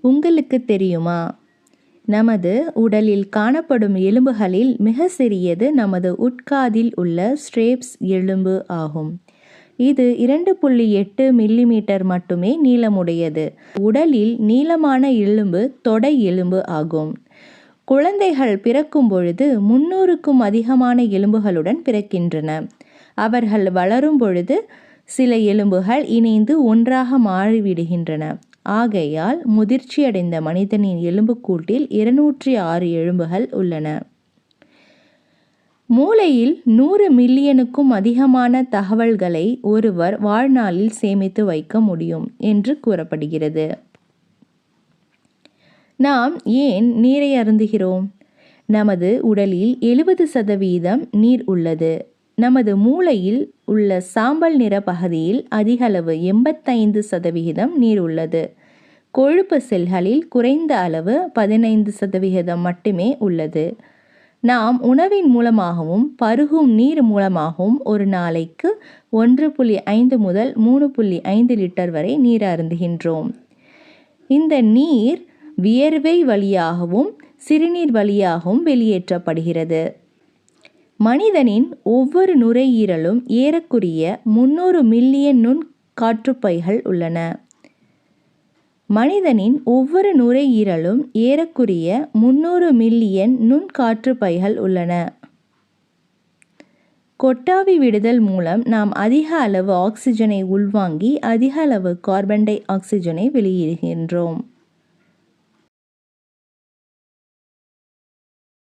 உங்களுக்கு தெரியுமா? நமது உடலில் காணப்படும் எலும்புகளில் மிக சிறியது நமது உட்காதில் உள்ள ஸ்ட்ரேப்ஸ் எலும்பு ஆகும். இது இரண்டு புள்ளி எட்டு மில்லிமீட்டர் மட்டுமே நீளமுடையது. உடலில் நீளமான எலும்பு தொடை எலும்பு ஆகும். குழந்தைகள் பிறக்கும் பொழுது முன்னூறுக்கும் அதிகமான எலும்புகளுடன் பிறக்கின்றன. அவர்கள் வளரும் பொழுது சில எலும்புகள் இணைந்து ஒன்றாக மாறிவிடுகின்றன. ஆகையால் முதிர்ச்சியடைந்த மனிதனின் எலும்புக்கூட்டில் இருநூற்றி ஆறு எலும்புகள் உள்ளன. மூளையில் நூறு மில்லியனுக்கும் அதிகமான தகவல்களை ஒருவர் வாழ்நாளில் சேமித்து வைக்க முடியும் என்று கூறப்படுகிறது. நாம் ஏன் நீரை அருந்துகிறோம்? நமது உடலில் எழுபது சதவீதம் நீர் உள்ளது. நமது மூளையில் உள்ள சாம்பல் நிற பகுதியில் அதிகளவு எண்பத்தைந்து சதவிகிதம் நீர் உள்ளது. கொழுப்பு செல்களில் குறைந்த அளவு பதினைந்து சதவிகிதம் மட்டுமே உள்ளது. நாம் உணவின் மூலமாகவும் பருகும் நீர் மூலமாகவும் ஒரு நாளைக்கு ஒன்று புள்ளி ஐந்து முதல் மூணு புள்ளி ஐந்து லிட்டர் வரை நீர் அருந்துகின்றோம். இந்த நீர் வியர்வை வழியாகவும் சிறுநீர் வழியாகவும் வெளியேற்றப்படுகிறது. மனிதனின் ஒவ்வொரு நுரையீரலும் ஏறக்குறைய முன்னூறு மில்லியன் நுண் காற்றுப்பைகள் உள்ளன. மனிதனின் ஒவ்வொரு நுரையீரலும் ஏறக்குறைய முன்னூறு மில்லியன் நுண்காற்றுப்பைகள் உள்ளன. கொட்டாவி விடுதல் மூலம் நாம் அதிக அளவு ஆக்சிஜனை உள்வாங்கி அதிக அளவு கார்பன் டை ஆக்சிஜனை வெளியிடுகின்றோம்.